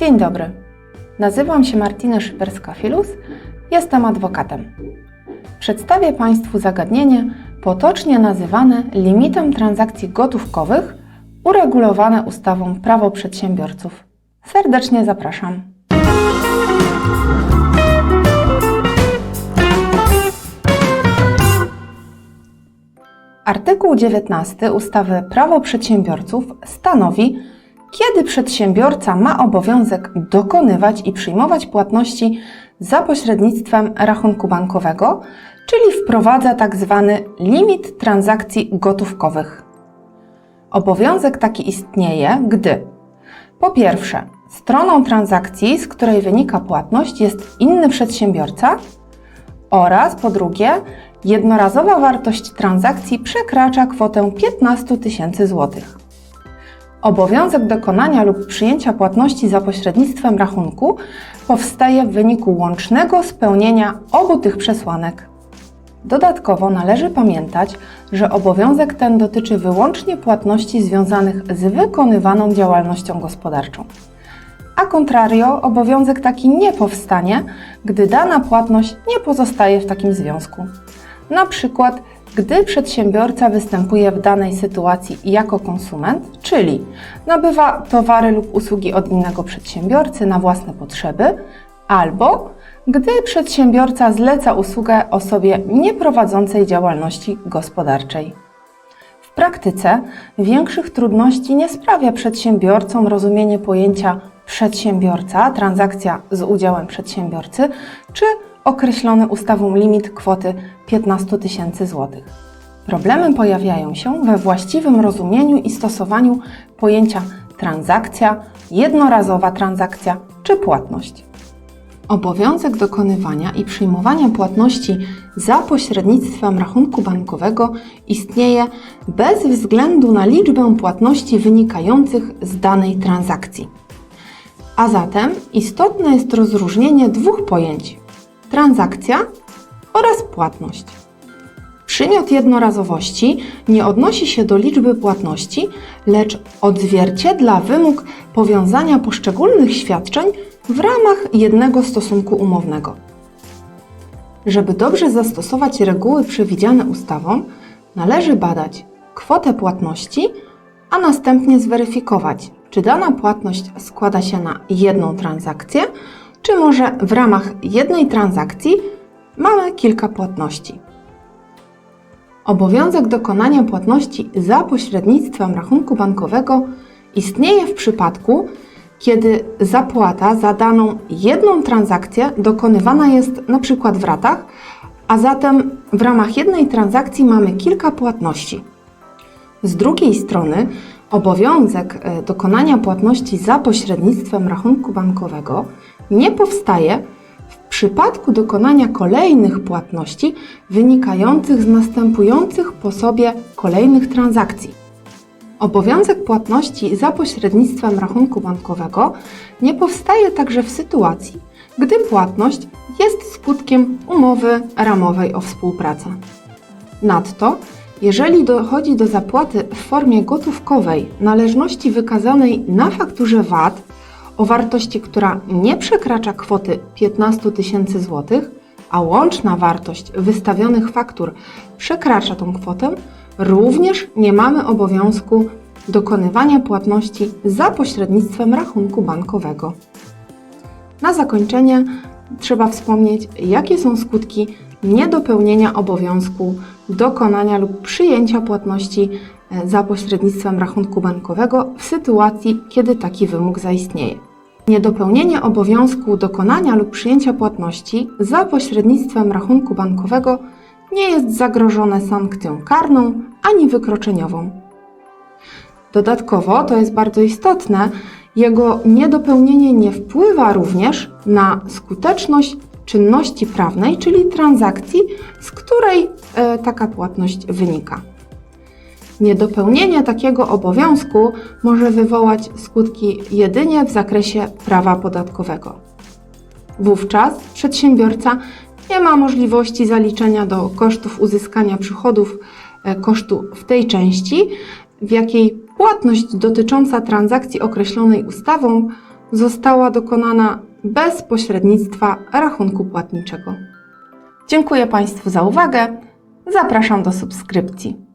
Dzień dobry. Nazywam się Martina Szyperska-Filus, jestem adwokatem. Przedstawię Państwu zagadnienie potocznie nazywane limitem transakcji gotówkowych uregulowane ustawą Prawo Przedsiębiorców. Serdecznie zapraszam. Artykuł 19 ustawy Prawo Przedsiębiorców stanowi, kiedy przedsiębiorca ma obowiązek dokonywać i przyjmować płatności za pośrednictwem rachunku bankowego, czyli wprowadza tzw. limit transakcji gotówkowych. Obowiązek taki istnieje, gdy po pierwsze, stroną transakcji, z której wynika płatność, jest inny przedsiębiorca, oraz po drugie, jednorazowa wartość transakcji przekracza kwotę 15 tysięcy złotych. Obowiązek dokonania lub przyjęcia płatności za pośrednictwem rachunku powstaje w wyniku łącznego spełnienia obu tych przesłanek. Dodatkowo należy pamiętać, że obowiązek ten dotyczy wyłącznie płatności związanych z wykonywaną działalnością gospodarczą. A contrario, obowiązek taki nie powstanie, gdy dana płatność nie pozostaje w takim związku. Na przykład, gdy przedsiębiorca występuje w danej sytuacji jako konsument, czyli nabywa towary lub usługi od innego przedsiębiorcy na własne potrzeby, albo gdy przedsiębiorca zleca usługę osobie nieprowadzącej działalności gospodarczej. W praktyce większych trudności nie sprawia przedsiębiorcom rozumienie pojęcia przedsiębiorca, transakcja z udziałem przedsiębiorcy, czy określony ustawą limit kwoty 15 tysięcy złotych. Problemy pojawiają się we właściwym rozumieniu i stosowaniu pojęcia transakcja, jednorazowa transakcja czy płatność. Obowiązek dokonywania i przyjmowania płatności za pośrednictwem rachunku bankowego istnieje bez względu na liczbę płatności wynikających z danej transakcji. A zatem istotne jest rozróżnienie dwóch pojęć: transakcja oraz płatność. Przymiot jednorazowości nie odnosi się do liczby płatności, lecz odzwierciedla wymóg powiązania poszczególnych świadczeń w ramach jednego stosunku umownego. Żeby dobrze zastosować reguły przewidziane ustawą, należy badać kwotę płatności, a następnie zweryfikować, czy dana płatność składa się na jedną transakcję, czy może w ramach jednej transakcji mamy kilka płatności. Obowiązek dokonania płatności za pośrednictwem rachunku bankowego istnieje w przypadku, kiedy zapłata za daną jedną transakcję dokonywana jest przykład w ratach, a zatem w ramach jednej transakcji mamy kilka płatności. Z drugiej strony, obowiązek e, dokonania płatności za pośrednictwem rachunku bankowego nie powstaje w przypadku dokonania kolejnych płatności wynikających z następujących po sobie kolejnych transakcji. Obowiązek płatności za pośrednictwem rachunku bankowego nie powstaje także w sytuacji, gdy płatność jest skutkiem umowy ramowej o współpracę. Nadto, jeżeli dochodzi do zapłaty w formie gotówkowej należności wykazanej na fakturze VAT o wartości, która nie przekracza kwoty 15 tysięcy złotych, a łączna wartość wystawionych faktur przekracza tą kwotę, również nie mamy obowiązku dokonywania płatności za pośrednictwem rachunku bankowego. Na zakończenie trzeba wspomnieć, jakie są skutki niedopełnienia obowiązku dokonania lub przyjęcia płatności e, za pośrednictwem rachunku bankowego w sytuacji, kiedy taki wymóg zaistnieje. Niedopełnienie obowiązku dokonania lub przyjęcia płatności za pośrednictwem rachunku bankowego nie jest zagrożone sankcją karną ani wykroczeniową. Dodatkowo, to jest bardzo istotne, jego niedopełnienie nie wpływa również na skuteczność czynności prawnej, czyli transakcji, z której e, taka płatność wynika. Niedopełnienie takiego obowiązku może wywołać skutki jedynie w zakresie prawa podatkowego. Wówczas przedsiębiorca nie ma możliwości zaliczenia do kosztów uzyskania przychodów e, kosztu w tej części, w jakiej płatność dotycząca transakcji określonej ustawą została dokonana bez pośrednictwa rachunku płatniczego. Dziękuję Państwu za uwagę. Zapraszam do subskrypcji.